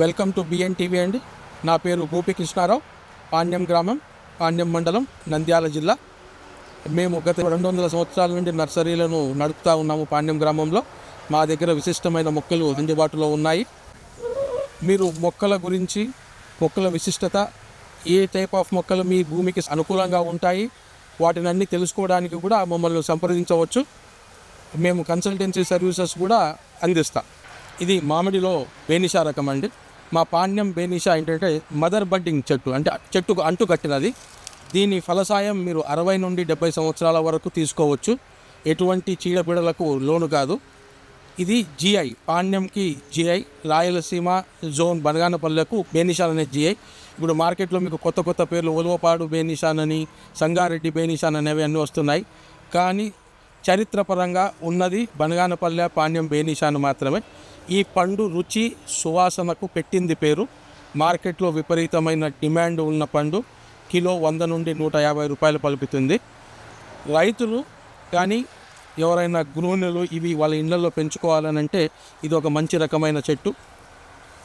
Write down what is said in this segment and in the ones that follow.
Welcome to B N TV అండి. నా పేరు గోపి కృష్ణారావు. పాండ్యం గ్రామం పాండ్యం మండలం నంద్యాల జిల్లా. మేము గత రెండు వందల సంవత్సరాల నుండి నర్సరీలను నడుపుతూ ఉన్నాము పాండ్యం గ్రామంలో. మా దగ్గర విశిష్టమైన మొక్కలు అందుబాటులో ఉన్నాయి. మీరు మొక్కల గురించి మొక్కల విశిష్టత ఏ టైప్ ఆఫ్ మొక్కలు మీ భూమికి అనుకూలంగా ఉంటాయి వాటిని అన్ని తెలుసుకోవడానికి కూడా మమ్మల్ని సంప్రదించవచ్చు. మేము కన్సల్టెన్సీ సర్వీసెస్ కూడా అందిస్తాం. ఇది మామిడిలో వేనిషా రకం అండి. మా పాణ్యం బేనిషా ఏంటంటే మదర్ బడ్డింగ్ చెట్టు అంటే చెట్టుకు అంటు కట్టినది. దీని ఫలసాయం మీరు అరవై నుండి డెబ్బై సంవత్సరాల వరకు తీసుకోవచ్చు. ఎటువంటి చీడపీడలకు లోను కాదు. ఇది జిఐ పాణ్యంకి జిఐ రాయలసీమ జోన్ బనగానపల్లెకు బేనిషాన్ అనే జిఐ. ఇప్పుడు మార్కెట్లో మీకు కొత్త కొత్త పేర్లు ఉలవపాడు బేనిషాన్ అని సంగారెడ్డి బేనిషాన్ అనేవి అన్నీ వస్తున్నాయి. కానీ చరిత్రపరంగా ఉన్నది బనగానపల్లె పాణ్యం బేనిషాను మాత్రమే. ఈ పండు రుచి సువాసనకు పెట్టింది పేరు. మార్కెట్లో విపరీతమైన డిమాండ్ ఉన్న పండు కిలో వంద నుండి నూట యాభై రూపాయలు పలుకుతుంది. రైతులు కానీ ఎవరైనా గృహిణులు ఇవి వాళ్ళ ఇళ్ళలో పెంచుకోవాలని అంటే ఇది ఒక మంచి రకమైన చెట్టు.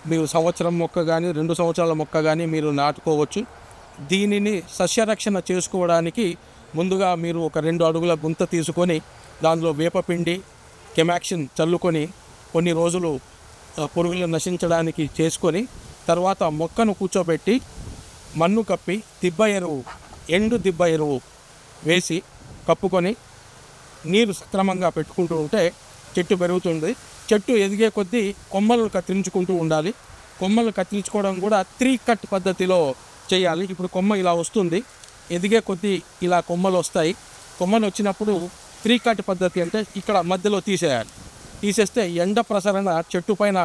మీరు సంవత్సరం మొక్క కానీ రెండు సంవత్సరాల మొక్క కానీ మీరు నాటుకోవచ్చు. దీనిని సస్యరక్షణ చేసుకోవడానికి ముందుగా మీరు ఒక రెండు అడుగుల గుంత తీసుకొని దానిలో వేపపిండి కెమాక్షన్ చల్లుకొని కొన్ని రోజులు పురుగులు నశించడానికి చేసుకొని తర్వాత మొక్కను కూర్చోబెట్టి మన్ను కప్పి దిబ్బ ఎరువు ఎండు దిబ్బ ఎరువు వేసి కప్పుకొని నీరు సక్రమంగా పెట్టుకుంటూ ఉంటే చెట్టు పెరుగుతుంది. చెట్టు ఎదిగే కొద్దీ కొమ్మలు కత్తిరించుకుంటూ ఉండాలి. కొమ్మలు కత్తిరించుకోవడం కూడా త్రీ కట్ పద్ధతిలో చేయాలి. ఇప్పుడు కొమ్మ ఇలా వస్తుంది. ఎదిగే కొద్దీ ఇలా కొమ్మలు వస్తాయి. కొమ్మలు వచ్చినప్పుడు త్రీ కట్ పద్ధతి అంటే ఇక్కడ మధ్యలో తీసేయాలి. తీసేస్తే ఎండ ప్రసరణ చెట్టు పైన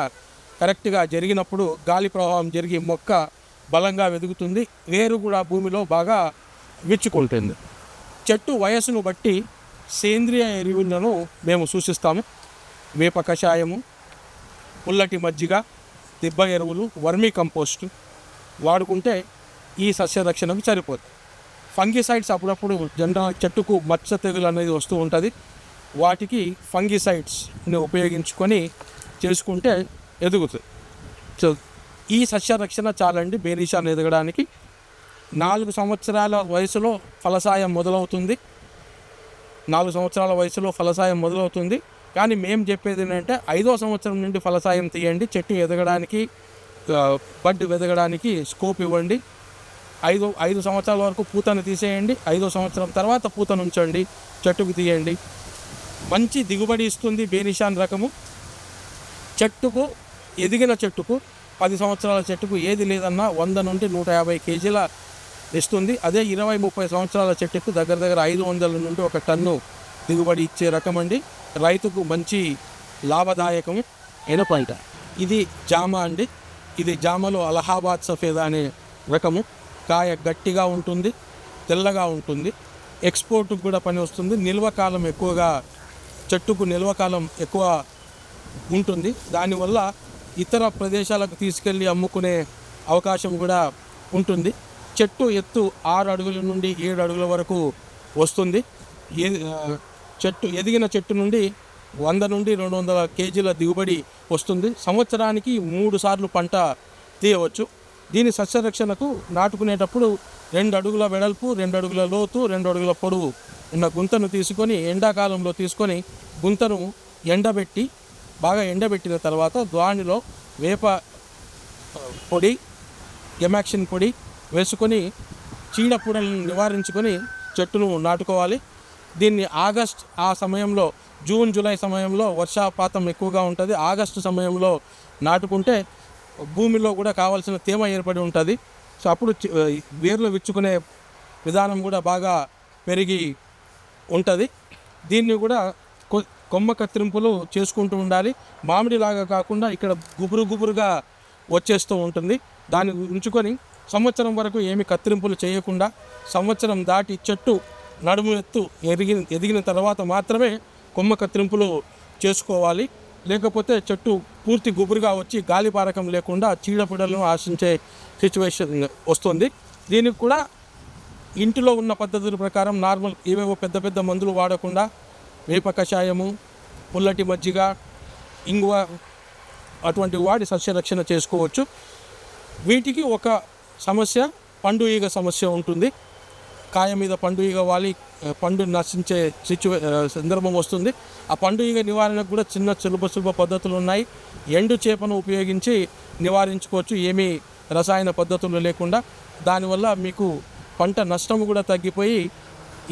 కరెక్ట్గా జరిగినప్పుడు గాలి ప్రవాహం జరిగి మొక్క బలంగా వెదుగుతుంది. వేరు కూడా భూమిలో బాగా విచ్చుకుంటుంది. చెట్టు వయస్సును బట్టి సేంద్రియ ఎరువులను మేము సూచిస్తాము. వేప కషాయము పుల్లటి మజ్జిగ దిబ్బ ఎరువులు వర్మీ కంపోస్టు వాడుకుంటే ఈ సస్య రక్షణకు సరిపోతుంది. ఫంగిసైడ్స్ అప్పుడప్పుడు జనరల్ చెట్టుకు మచ్చ తెగులు అనేది వస్తూ ఉంటుంది. వాటికి ఫంగిసైడ్స్ని ఉపయోగించుకొని చేసుకుంటే ఎదుగుతుంది. సో ఈ సస్య రక్షణ చాలండి బేరీషాన్ని ఎదగడానికి. నాలుగు సంవత్సరాల వయసులో ఫలసాయం మొదలవుతుంది. నాలుగు సంవత్సరాల వయసులో ఫలసాయం మొదలవుతుంది. కానీ మేము చెప్పేది ఏంటంటే ఐదో సంవత్సరం నుండి ఫలసాయం తీయండి. చెట్టు ఎదగడానికి బడ్ ఎదగడానికి స్కోప్ ఇవ్వండి. ఐదు ఐదు సంవత్సరాల వరకు పూతను తీసేయండి. ఐదో సంవత్సరం తర్వాత పూతను ఉంచండి. చెట్టుకు తీయండి. మంచి దిగుబడి ఇస్తుంది బేనిషాన్ రకము. చెట్టుకు ఎదిగిన చెట్టుకు పది సంవత్సరాల చెట్టుకు ఏది లేదన్నా వంద నుండి నూట యాభై కేజీల ఇస్తుంది. అదే ఇరవై ముప్పై సంవత్సరాల చెట్టుకు దగ్గర దగ్గర ఐదు వందల నుండి ఒక టన్ను దిగుబడి ఇచ్చే రకం అండి రైతుకు మంచి లాభదాయకం ఎనపంట ఇది జామ అండి. ఇది జామలో అలహాబాద్ సఫేదా అనే రకము. కాయ గట్టిగా ఉంటుంది తెల్లగా ఉంటుంది. ఎక్స్పోర్ట్కి కూడా పని వస్తుంది. నిల్వ కాలం ఎక్కువగా చెట్టుకు నిల్వ కాలం ఎక్కువ ఉంటుంది. దానివల్ల ఇతర ప్రదేశాలకు తీసుకెళ్ళి అమ్ముకునే అవకాశం కూడా ఉంటుంది. చెట్టు ఎత్తు ఆరు అడుగుల నుండి ఏడు అడుగుల వరకు వస్తుంది. ఏ చెట్టు ఎదిగిన చెట్టు నుండి వంద నుండి రెండు వందల కేజీల దిగుబడి వస్తుంది. సంవత్సరానికి మూడు సార్లు పంట తీయవచ్చు. దీని సస్యరక్షణకు నాటుకునేటప్పుడు రెండు అడుగుల వెడల్పు రెండు అడుగుల లోతు రెండు అడుగుల పొడవు ఉన్న గుంతను తీసుకొని ఎండాకాలంలో తీసుకొని గుంతను ఎండబెట్టి బాగా ఎండబెట్టిన తర్వాత దానిలో వేప పొడి గెమాక్సిన్ పొడి వేసుకొని చీడపూడలను నివారించుకొని చెట్టును నాటుకోవాలి. దీన్ని ఆగస్ట్ ఆ సమయంలో జూన్ జూలై సమయంలో వర్షాపాతం ఎక్కువగా ఉంటుంది. ఆగస్టు సమయంలో నాటుకుంటే భూమిలో కూడా కావాల్సిన తేమ ఏర్పడి ఉంటుంది. సో అప్పుడు వేర్లు విచ్చుకునే విధానం కూడా బాగా పెరిగి ఉంటుంది. దీన్ని కూడా కొమ్మ కత్తిరింపులు చేసుకుంటూ ఉండాలి. మామిడిలాగా కాకుండా ఇక్కడ గుబురు గుబురుగా వచ్చేస్తూ ఉంటుంది. దాన్ని ఉంచుకొని సంవత్సరం వరకు ఏమి కత్తిరింపులు చేయకుండా సంవత్సరం దాటి చెట్టు నడుము ఎత్తు ఎదిగి ఎదిగిన తర్వాత మాత్రమే కొమ్మ కత్తిరింపులు చేసుకోవాలి. లేకపోతే చెట్టు పూర్తి గుబురుగా వచ్చి గాలిపారకం లేకుండా చీడపీడలను ఆశించే సిచ్యువేషన్ వస్తుంది. దీనికి కూడా ఇంటిలో ఉన్న పద్ధతుల ప్రకారం నార్మల్ ఏవేవో పెద్ద పెద్ద మందులు వాడకుండా వేప కషాయము పుల్లటి మజ్జిగ ఇంగువ అటువంటి వాడి సస్యరక్షణ చేసుకోవచ్చు. వీటికి ఒక సమస్య పండు ఈగ సమస్య ఉంటుంది. కాయ మీద పండు ఈగ వాలి పండు నశించే సిచ్యువే సందర్భం వస్తుంది. ఆ పండు ఈగ నివారణకు కూడా చిన్న సులభ సులభ పద్ధతులు ఉన్నాయి. ఎండు చేపను ఉపయోగించి నివారించుకోవచ్చు. ఏమీ రసాయన పద్ధతులు లేకుండా. దానివల్ల మీకు పంట నష్టము కూడా తగ్గిపోయి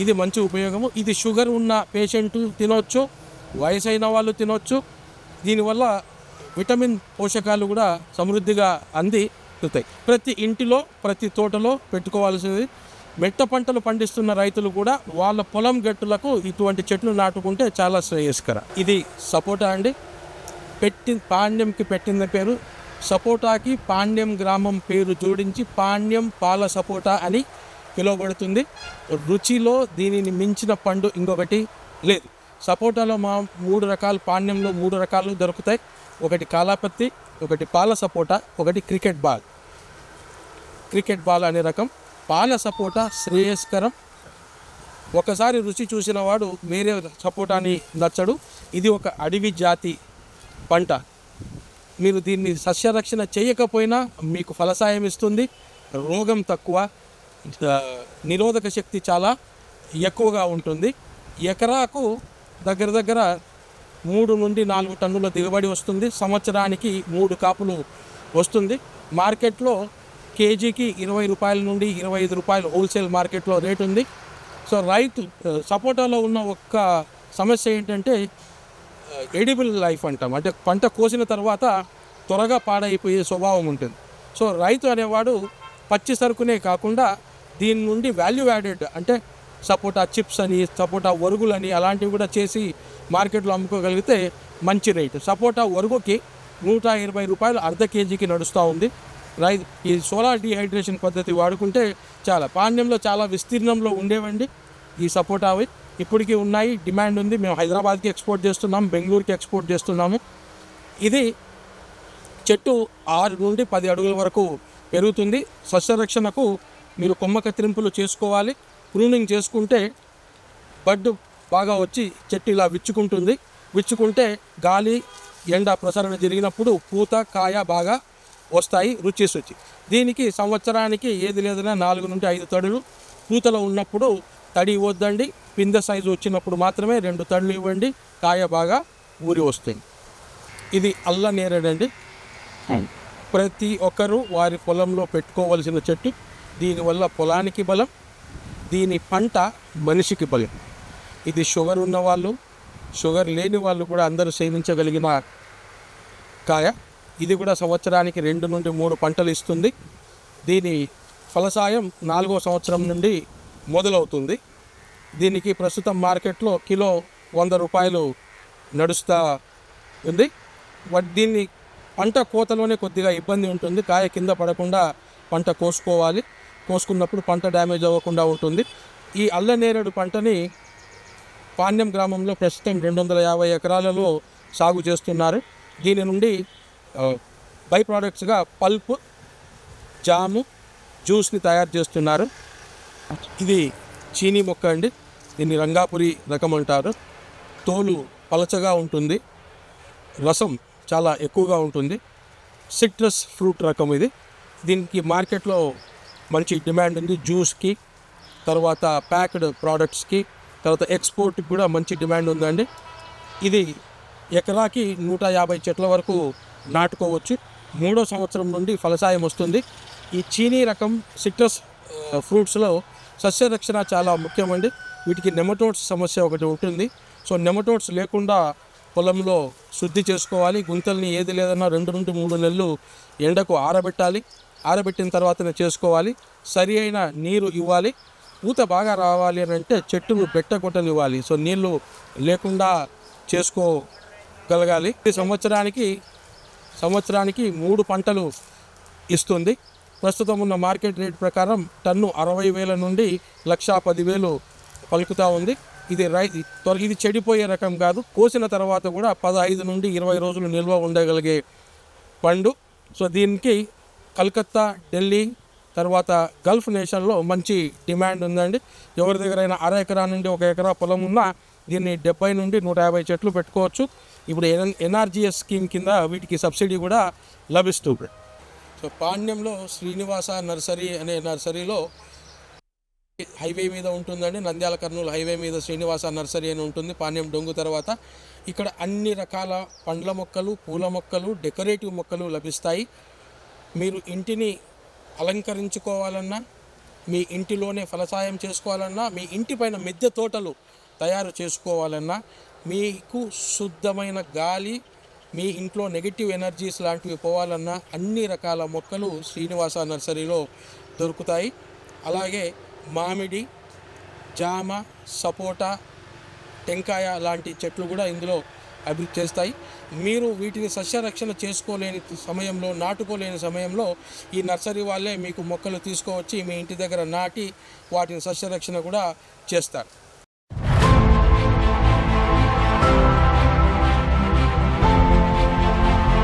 ఇది మంచి ఉపయోగము. ఇది షుగర్ ఉన్న పేషెంట్ తినొచ్చు వయసైన వాళ్ళు తినొచ్చు. దీనివల్ల విటమిన్ పోషకాలు కూడా సమృద్ధిగా అంది ప్రతి ఇంటిలో ప్రతి తోటలో పెట్టుకోవాల్సింది మెట్ట పంటలు పండిస్తున్న రైతులు కూడా వాళ్ళ పొలం గట్టులకు ఇటువంటి చెట్లు నాటుకుంటే చాలా శ్రేయస్కర. ఇది సపోటా అండి. పెట్టి పాండ్యంకి పెట్టిన పేరు. సపోటాకి పాండ్యం గ్రామం పేరు జోడించి పాండ్యం పాల సపోటా అని పిలువబడుతుంది. రుచిలో దీనిని మించిన పండు ఇంకొకటి లేదు. సపోటాలో మా మూడు రకాలు పాండ్యంలో మూడు రకాలు దొరుకుతాయి. ఒకటి కాలాపత్తి ఒకటి పాల సపోటా ఒకటి క్రికెట్ బాల్. క్రికెట్ బాల్ అనే రకం. పాల సపోటా శ్రేయస్కరం. ఒకసారి రుచి చూసిన వాడు వేరే సపోటాని నచ్చడు. ఇది ఒక అడవి జాతి పంట. మీరు దీన్ని సస్యరక్షణ చేయకపోయినా మీకు ఫలసాయం ఇస్తుంది. రోగం తక్కువ నిరోధక శక్తి చాలా ఎక్కువగా ఉంటుంది. ఎకరాకు దగ్గర దగ్గర మూడు నుండి నాలుగు టన్నుల దిగుబడి వస్తుంది. సంవత్సరానికి మూడు కాపులు వస్తుంది. మార్కెట్లో కేజీకి ఇరవై రూపాయల నుండి ఇరవై ఐదు రూపాయలు హోల్సేల్ మార్కెట్లో రేట్ ఉంది. సో రైతు సపోటాలో ఉన్న ఒక్క సమస్య ఏంటంటే ఎడిబుల్ లైఫ్ అంటాం. అంటే పంట కోసిన తర్వాత త్వరగా పాడైపోయే స్వభావం ఉంటుంది. సో రైతు అనేవాడు పచ్చి సరుకునే కాకుండా దీని నుండి వాల్యూ యాడెడ్ అంటే సపోటా చిప్స్ అని సపోటా ఒరుగులని అలాంటివి కూడా చేసి మార్కెట్లో అమ్ముకోగలిగితే మంచి రేటు. సపోటా ఒరుగుకి నూట ఇరవై రూపాయలు అర్ధ కేజీకి నడుస్తూ ఉంది. రై ఈ సోలార్ డిహైడ్రేషన్ పద్ధతి వాడుకుంటే చాలా పాండ్యంలో చాలా విస్తీర్ణంలో ఉండేవండి. ఈ సపోటావి ఇప్పటికీ ఉన్నాయి డిమాండ్ ఉంది. మేము హైదరాబాద్కి ఎక్స్పోర్ట్ చేస్తున్నాం బెంగళూరుకి ఎక్స్పోర్ట్ చేస్తున్నాము. ఇది చెట్టు ఆరు నుండి పది అడుగుల వరకు పెరుగుతుంది. సస్యరక్షణకు మీరు కొమ్మ కత్తిరింపులు చేసుకోవాలి. ప్రూనింగ్ చేసుకుంటే బడ్ బాగా వచ్చి చెట్టు ఇలా విచ్చుకుంటుంది. విచ్చుకుంటే గాలి ఎండ ప్రసరణ జరిగినప్పుడు పూత కాయ బాగా వస్తాయి రుచి శుచి. దీనికి సంవత్సరానికి ఏది లేదన్నా నాలుగు నుండి ఐదు తడులు. పూతలో ఉన్నప్పుడు తడి ఇవ్వద్దండి. పిందె సైజు వచ్చినప్పుడు మాత్రమే రెండు తడులు ఇవ్వండి. కాయ బాగా ఊరి వస్తుంది. ఇది అల్ల నేరేడండి. ప్రతి ఒక్కరూ వారి పొలంలో పెట్టుకోవలసిన చెట్టు. దీనివల్ల పొలానికి బలం దీని పంట మనిషికి బలం. ఇది షుగర్ ఉన్న వాళ్ళు షుగర్ లేని వాళ్ళు కూడా అందరూ సేవించగలిగిన కాయ. ఇది కూడా సంవత్సరానికి రెండు నుండి మూడు పంటలు ఇస్తుంది. దీని ఫలసాయం నాలుగో సంవత్సరం నుండి మొదలవుతుంది. దీనికి ప్రస్తుతం మార్కెట్లో కిలో వంద రూపాయలు నడుస్తూ ఉంది. దీన్ని పంట కోతలోనే కొద్దిగా ఇబ్బంది ఉంటుంది. కాయ కింద పడకుండా పంట కోసుకోవాలి. కోసుకున్నప్పుడు పంట డ్యామేజ్ అవ్వకుండా ఉంటుంది. ఈ అల్లనేరేడు పంటని పాణ్యం గ్రామంలో ప్రస్తుతం రెండు వందల యాభై ఎకరాలలో సాగు చేస్తున్నారు. దీని నుండి బై ప్రోడక్ట్స్గా పల్ప్ జాము జ్యూస్ని తయారు చేస్తున్నారు. ఇది చీనీ మొక్క అండి. దీన్ని రంగాపురి రకం అంటారు. తోలు పలచగా ఉంటుంది. రసం చాలా ఎక్కువగా ఉంటుంది. సిట్రస్ ఫ్రూట్ రకం ఇది. దీనికి మార్కెట్లో మంచి డిమాండ్ ఉంది జ్యూస్కి తర్వాత ప్యాక్డ్ ప్రోడక్ట్స్కి తర్వాత ఎక్స్పోర్ట్కి కూడా మంచి డిమాండ్ ఉందండి. ఇది ఎకరాకి నూట యాభై చెట్ల వరకు నాటుకోవచ్చు. మూడో సంవత్సరం నుండి ఫలసాయం వస్తుంది. ఈ చీనీ రకం సిట్రస్ ఫ్రూట్స్లో ఫ్రూట్స్లో సస్యరక్షణ చాలా ముఖ్యమండి. వీటికి నెమటోడ్స్ సమస్య ఒకటి ఉంటుంది. సో నెమటోడ్స్ లేకుండా పొలంలో శుద్ధి చేసుకోవాలి. గుంతల్ని ఏది లేదన్నా రెండు నుండి మూడు నెలలు ఎండకు ఆరబెట్టాలి. ఆరబెట్టిన తర్వాతనే చేసుకోవాలి. సరి అయిన నీరు ఇవ్వాలి. పూత బాగా రావాలి అని అంటే చెట్టును బెట్టగొట్టనివ్వాలి సో నీళ్ళు లేకుండా చేసుకోగలగాలి. ఈ సంవత్సరానికి సంవత్సరానికి మూడు పంటలు ఇస్తుంది. ప్రస్తుతం ఉన్న మార్కెట్ రేట్ ప్రకారం టన్ను అరవై వేల నుండి లక్షా పదివేలు పలుకుతూ ఉంది. ఇది రై త్వర ఇది చెడిపోయే రకం కాదు. కోసిన తర్వాత కూడా పదహైదు నుండి ఇరవై రోజులు నిల్వ ఉండగలిగే పండు. సో దీనికి కలకత్తా ఢిల్లీ తర్వాత గల్ఫ్ నేషన్లో మంచి డిమాండ్ ఉందండి. ఎవరి దగ్గరైనా అర ఎకరా నుండి ఒక ఎకరా పొలం ఉన్నా దీన్ని డెబ్బై నుండి నూట యాభై చెట్లు పెట్టుకోవచ్చు. ఇప్పుడు ఎన్ ఎన్ఆర్జిఎస్ స్కీమ్ కింద వీటికి సబ్సిడీ కూడా లభిస్తుంది సో పాణ్యంలో శ్రీనివాస నర్సరీ అనే నర్సరీలో హైవే మీద ఉంటుందండి. నంద్యాల కర్నూలు హైవే మీద శ్రీనివాస నర్సరీ అని ఉంటుంది. పాణ్యం డొంగు తర్వాత ఇక్కడ అన్ని రకాల పండ్ల మొక్కలు పూల మొక్కలు డెకరేటివ్ మొక్కలు లభిస్తాయి. మీరు ఇంటిని అలంకరించుకోవాలన్నా మీ ఇంటిలోనే ఫలసాయం చేసుకోవాలన్నా మీ ఇంటి పైన మిద్దె తోటలు తయారు చేసుకోవాలన్నా మీకు శుద్ధమైన గాలి మీ ఇంట్లో నెగిటివ్ ఎనర్జీస్ లాంటివి పోవాలన్నా అన్ని రకాల మొక్కలు శ్రీనివాస నర్సరీలో దొరుకుతాయి. అలాగే మామిడి జామ సపోటా టెంకాయ లాంటి చెట్లు కూడా ఇందులో అభివృద్ధి చేస్తాయి. మీరు వీటిని సస్యరక్షణ చేసుకోలేని సమయంలో నాటుకోలేని సమయంలో ఈ నర్సరీ వాళ్ళే మీకు మొక్కలు తీసుకువచ్చి మీ ఇంటి దగ్గర నాటి వాటిని సస్యరక్షణ కూడా చేస్తారు.